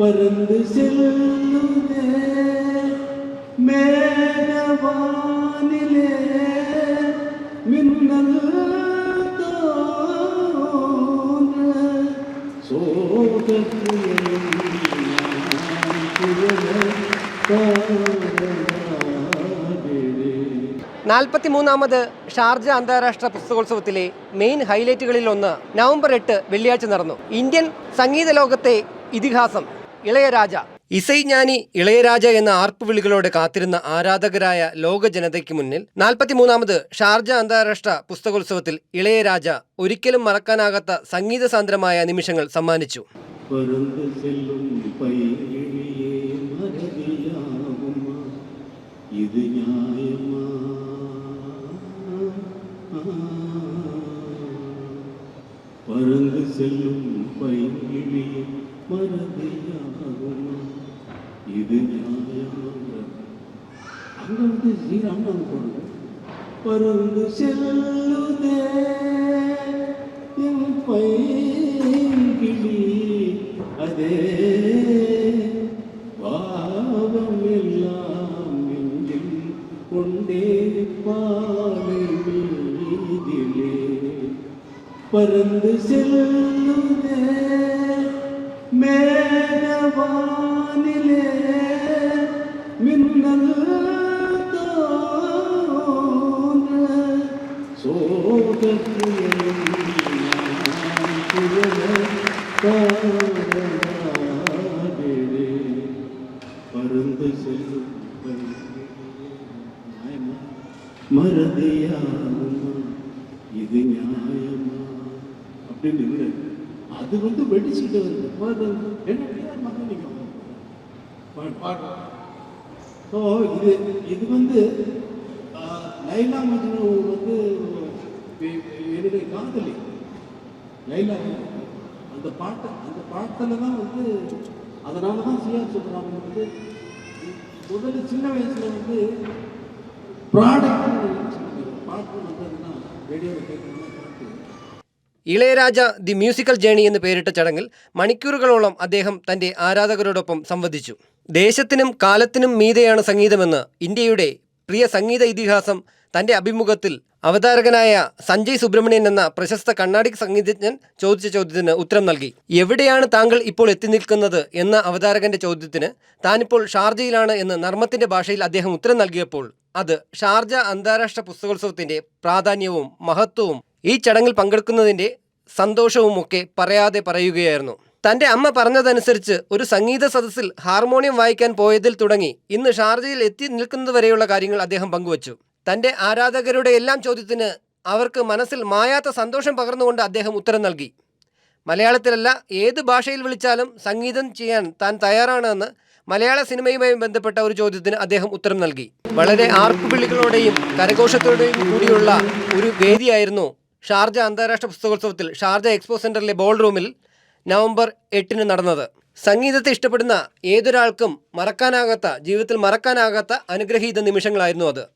പറന്ന് ചെല്ലുന്നേ മേനവാനിലെ മിന്നൽ തോന്ന ഷാർജ അന്താരാഷ്ട്ര പുസ്തകോത്സവത്തിലെ മെയിൻ ഹൈലൈറ്റുകളിൽ ഒന്ന് നവംബർ എട്ട് വെള്ളിയാഴ്ച നടന്നു. ഇന്ത്യൻ സംഗീത ലോകത്തെ ഇതിഹാസം ഇളയരാജ. ഇസൈജ്ഞാനി ഇളയരാജ എന്ന ആർപ്പ് വിളികളോടെ കാത്തിരുന്ന ആരാധകരായ ലോക ജനതയ്ക്ക് മുന്നിൽ നാൽപ്പത്തിമൂന്നാമത് ഷാർജ അന്താരാഷ്ട്ര പുസ്തകോത്സവത്തിൽ ഇളയരാജ ഒരിക്കലും മറക്കാനാകാത്ത സംഗീത സാന്ദ്രമായ നിമിഷങ്ങൾ സമ്മാനിച്ചു. പരന്ത് ചെല്ലും പൈകിളിയെ மறதியாகுமா இது நியாயமா பறந்து வந்து ஸ்ரீராமன் போடுங்க பறந்து செல்லுதே. என் பைங்கிளி அதே பாவம் எல்லாம் நெஞ்சில் கொண்டே பாலை மீதிலே. பறந்து செல்லுதே. பருந்து செல்லும் மறதியாகுமா இது நியாயமா அப்படின்னு இல்லை. அது வந்து வெடிச்சுட்டு வருது என்ன பாடுறோம் ஸோ இது இது வந்து லைலா மஜ்னு வந்து என்னுடைய காதலி லைலா அந்த பாட்டு அந்த பாட்டில் தான் வந்து அதனால தான் சிஆர் சுப்ரமணியம் வந்து முதல்ல சின்ன வயசில் வந்து ப்ராடக்ட் பாட்டு வந்ததுன்னா ரேடியோவில் கேட்கணும்னா பாட்டு ഇളയരാജ ദി മ്യൂസിക്കൽ ജേണി എന്ന് പേരിട്ട ചടങ്ങിൽ മണിക്കൂറുകളോളം അദ്ദേഹം തന്റെ ആരാധകരോടൊപ്പം സംവദിച്ചു ദേശത്തിനും കാലത്തിനും മീതെയാണ് സംഗീതമെന്ന് ഇന്ത്യയുടെ പ്രിയ സംഗീത ഇതിഹാസം തന്റെ അഭിമുഖത്തിൽ അവതാരകനായ സഞ്ജയ് സുബ്രഹ്മണ്യൻ എന്ന പ്രശസ്ത കർണാടിക് സംഗീതജ്ഞൻ ചോദിച്ച ചോദ്യത്തിന് ഉത്തരം നൽകി. എവിടെയാണ് താങ്കൾ ഇപ്പോൾ എത്തി നിൽക്കുന്നത്? എന്ന അവതാരകന്റെ ചോദ്യത്തിന് താനിപ്പോൾ ഷാർജയിലാണ് എന്ന് നർമ്മത്തിന്റെ ഭാഷയിൽ അദ്ദേഹം ഉത്തരം നൽകിയപ്പോൾ അത് ഷാർജ അന്താരാഷ്ട്ര പുസ്തകോത്സവത്തിന്റെ പ്രാധാന്യവും മഹത്വവും ഈ ചടങ്ങിൽ പങ്കെടുക്കുന്നതിന്റെ സന്തോഷവും ഒക്കെ പറയാതെ പറയുകയായിരുന്നു. തന്റെ അമ്മ പറഞ്ഞതനുസരിച്ച് ഒരു സംഗീത സദസ്സിൽ ഹാർമോണിയം വായിക്കാൻ പോയതിൽ തുടങ്ങി. ഇന്ന് ഷാർജയിൽ എത്തി നിൽക്കുന്നതുവരെയുള്ള കാര്യങ്ങൾ അദ്ദേഹം പങ്കുവച്ചു. തന്റെ ആരാധകരുടെ എല്ലാം ചോദ്യത്തിന് അവർക്ക് മനസ്സിൽ മായാത്ത സന്തോഷം പകർന്നുകൊണ്ട് അദ്ദേഹം ഉത്തരം നൽകി. മലയാളത്തിലല്ല ഏത് ഭാഷയിൽ വിളിച്ചാലും സംഗീതം ചെയ്യാൻ താൻ തയ്യാറാണെന്ന് മലയാള സിനിമയുമായി ബന്ധപ്പെട്ട ഒരു ചോദ്യത്തിന് അദ്ദേഹം ഉത്തരം നൽകി. വളരെ ആർപ്പുവിളികളോടെയും കരഘോഷത്തോടെയും കൂടിയുള്ള ഒരു വേദിയായിരുന്നു ഷാർജ അന്താരാഷ്ട്ര പുസ്തകോത്സവത്തിൽ ഷാർജ എക്സ്പോ സെന്ററിലെ ബോൾ റൂമിൽ നവംബർ എട്ടിന് നടന്നത്. സംഗീതത്തെ ഇഷ്ടപ്പെടുന്ന ഏതൊരാൾക്കും മറക്കാനാകാത്ത ജീവിതത്തിൽ മറക്കാനാകാത്ത അനുഗ്രഹീത നിമിഷങ്ങളായിരുന്നു അത്.